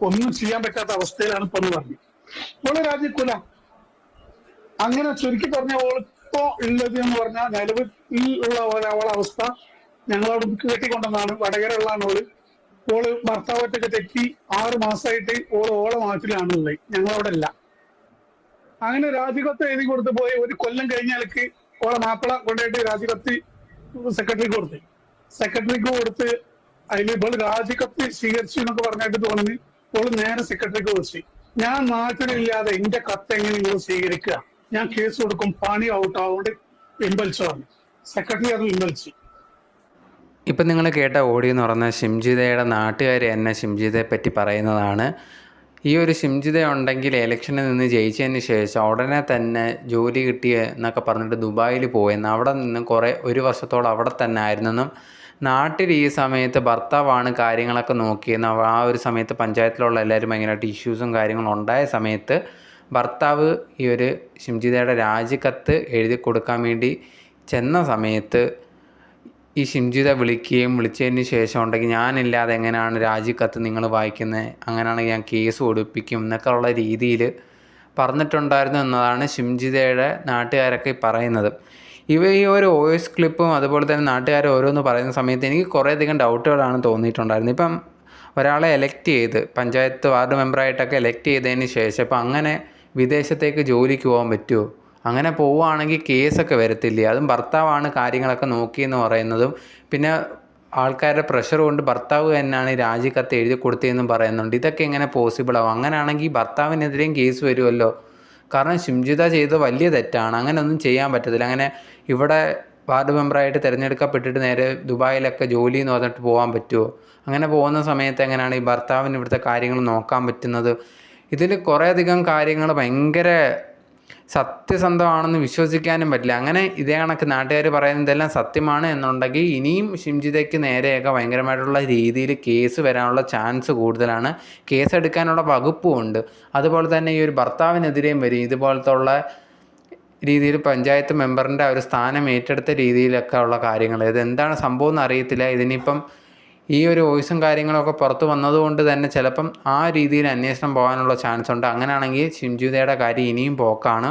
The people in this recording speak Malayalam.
ഒന്നും ചെയ്യാൻ പറ്റാത്ത അവസ്ഥയിലാണ് ഇപ്പൊ എന്ന് പറഞ്ഞു. ഓൾ രാജിക്കൂല അങ്ങനെ ചുരുക്കി പറഞ്ഞ ഓളിപ്പോ ഉള്ളത് എന്ന് പറഞ്ഞാൽ നിലവിൽ ഉള്ള ഒരാളെ അവസ്ഥ ഞങ്ങളോട് കെട്ടിക്കൊണ്ടെന്നാണ്. വടകര ഉള്ളതാണ് ഓൾ ഓൾ ഭർത്താവായിട്ടൊക്കെ തെറ്റി ആറ് മാസമായിട്ട് ഓൾ ഓളെ നാട്ടിലാണ് ഉള്ളത്. ഞങ്ങളവിടെ അല്ല അങ്ങനെ രാജികത്ത് എഴുതി കൊടുത്ത് പോയി ഒരു കൊല്ലം കഴിഞ്ഞാലേക്ക് ഓളെ മാപ്പിള കൊണ്ടുപോയിട്ട് രാജികത്ത് സെക്രട്ടറിക്ക് കൊടുത്ത്. സെക്രട്ടറിക്ക് കൊടുത്ത് അതിൽ ഇപ്പോൾ രാജികത്ത് സ്വീകരിച്ചു എന്നൊക്കെ പറഞ്ഞിട്ട് തോന്നുന്നു. ഓൾ നേരെ സെക്രട്ടറിക്ക് വിളിച്ചു ഞാൻ നാട്ടിലില്ലാതെ എന്റെ കത്ത് എങ്ങനെ നിങ്ങൾ സ്വീകരിക്കുക? ഞാൻ കേസ് കൊടുക്കും പണി ഔട്ട് ആവുകൊണ്ട് പിൻവലിച്ചു പറഞ്ഞു സെക്രട്ടറി അത് പിൻവലിച്ചു ഇപ്പം നിങ്ങൾ കേട്ട ഓഡിയോ എന്ന് പറഞ്ഞാൽ ഷിംജിതയുടെ നാട്ടുകാർ തന്നെ ഷിംജിതയെ പറ്റി പറയുന്നതാണ്. ഈ ഒരു ഷിംജിത ഉണ്ടെങ്കിൽ ഇലക്ഷനിൽ നിന്ന് ജയിച്ചതിന് ശേഷം ഉടനെ തന്നെ ജോലി കിട്ടിയെന്നൊക്കെ പറഞ്ഞിട്ട് ദുബായിൽ പോയെന്ന് അവിടെ നിന്ന് കുറേ ഒരു വർഷത്തോളം അവിടെ തന്നെ ആയിരുന്നെന്നും നാട്ടിൽ ഈ സമയത്ത് ഭർത്താവാണ് കാര്യങ്ങളൊക്കെ നോക്കിയെന്ന് ആ ഒരു സമയത്ത് പഞ്ചായത്തിലുള്ള എല്ലാവരും ഭയങ്കരമായിട്ട് ഇഷ്യൂസും കാര്യങ്ങളും ഉണ്ടായ സമയത്ത് ഭർത്താവ് ഈ ഒരു ഷിംജിതയുടെ രാജിക്കത്ത് എഴുതി കൊടുക്കാൻ വേണ്ടി ചെന്ന സമയത്ത് ഈ ഷിംജിത വിളിക്കുകയും വിളിച്ചതിന് ശേഷം ഉണ്ടെങ്കിൽ ഞാനില്ലാതെ എങ്ങനെയാണ് രാജിക്കത്ത് നിങ്ങൾ വായിക്കുന്നത്? അങ്ങനെയാണെങ്കിൽ ഞാൻ കേസ് ഒടുപ്പിക്കും എന്നൊക്കെ ഉള്ള രീതിയിൽ പറഞ്ഞിട്ടുണ്ടായിരുന്നു എന്നതാണ് ഷിംജിതയുടെ നാട്ടുകാരൊക്കെ പറയുന്നത്. ഇവ ഈ ഒരു വോയിസ് ക്ലിപ്പും അതുപോലെ തന്നെ നാട്ടുകാർ ഓരോന്ന് പറയുന്ന സമയത്ത് എനിക്ക് കുറേയധികം ഡൗട്ടുകളാണ് തോന്നിയിട്ടുണ്ടായിരുന്നത്. ഇപ്പം ഒരാളെ എലക്ട് ചെയ്ത് പഞ്ചായത്ത് വാർഡ് മെമ്പറായിട്ടൊക്കെ എലക്ട് ചെയ്തതിന് ശേഷം ഇപ്പം അങ്ങനെ വിദേശത്തേക്ക് ജോലിക്ക് പോകാൻ പറ്റുമോ? അങ്ങനെ പോവുകയാണെങ്കിൽ കേസൊക്കെ വരത്തില്ലേ? അതും ഭർത്താവാണ് കാര്യങ്ങളൊക്കെ നോക്കിയെന്ന് പറയുന്നതും പിന്നെ ആൾക്കാരുടെ പ്രഷർ കൊണ്ട് ഭർത്താവ് തന്നെയാണ് രാജിക്കത്ത് എഴുതി കൊടുത്തതെന്നും പറയുന്നുണ്ട്. ഇതൊക്കെ എങ്ങനെ പോസിബിളാവും അങ്ങനെയാണെങ്കിൽ ഭർത്താവിനെതിരെയും കേസ് വരുമല്ലോ കാരണം ഷിംജിത ചെയ്ത വലിയ തെറ്റാണ്. അങ്ങനെ ഒന്നും ചെയ്യാൻ പറ്റത്തില്ല. അങ്ങനെ ഇവിടെ വാർഡ് മെമ്പറായിട്ട് തിരഞ്ഞെടുക്കപ്പെട്ടിട്ട് നേരെ ദുബായിലൊക്കെ ജോലി എന്ന് പറഞ്ഞിട്ട് പോകാൻ പറ്റുമോ അങ്ങനെ പോകുന്ന സമയത്ത് എങ്ങനെയാണ് ഈ ഭർത്താവിന് ഇവിടുത്തെ കാര്യങ്ങൾ നോക്കാൻ പറ്റുന്നത്? ഇതിൽ കുറേയധികം കാര്യങ്ങൾ ഭയങ്കര സത്യസന്ധമാണെന്ന് വിശ്വസിക്കാനും പറ്റില്ല. അങ്ങനെ ഇതേ കണക്ക് നാട്ടുകാർ പറയുന്നതെല്ലാം സത്യമാണ് എന്നുണ്ടെങ്കിൽ ഇനിയും ഷിംജിതയ്ക്ക് നേരെയൊക്കെ ഭയങ്കരമായിട്ടുള്ള രീതിയിൽ കേസ് വരാനുള്ള ചാൻസ് കൂടുതലാണ്. കേസ് എടുക്കാനുള്ള വകുപ്പും ഉണ്ട്. അതുപോലെ തന്നെ ഈ ഒരു ഭർത്താവിനെതിരെയും വരും. ഇതുപോലത്തെ ഉള്ള രീതിയിൽ പഞ്ചായത്ത് മെമ്പറിന്റെ ഒരു സ്ഥാനം ഏറ്റെടുത്ത രീതിയിലൊക്കെ ഉള്ള കാര്യങ്ങൾ. ഇത് എന്താണ് സംഭവം എന്ന് അറിയത്തില്ല ഇതിനിപ്പം ഈ ഒരു വോയിസും കാര്യങ്ങളൊക്കെ പുറത്ത് വന്നതുകൊണ്ട് തന്നെ ചിലപ്പം ആ രീതിയിൽ അന്വേഷണം പോകാനുള്ള ചാൻസ് ഉണ്ട്. അങ്ങനെയാണെങ്കിൽ ഷിംജുതയുടെ കാര്യം ഇനിയും പോക്കാണ്.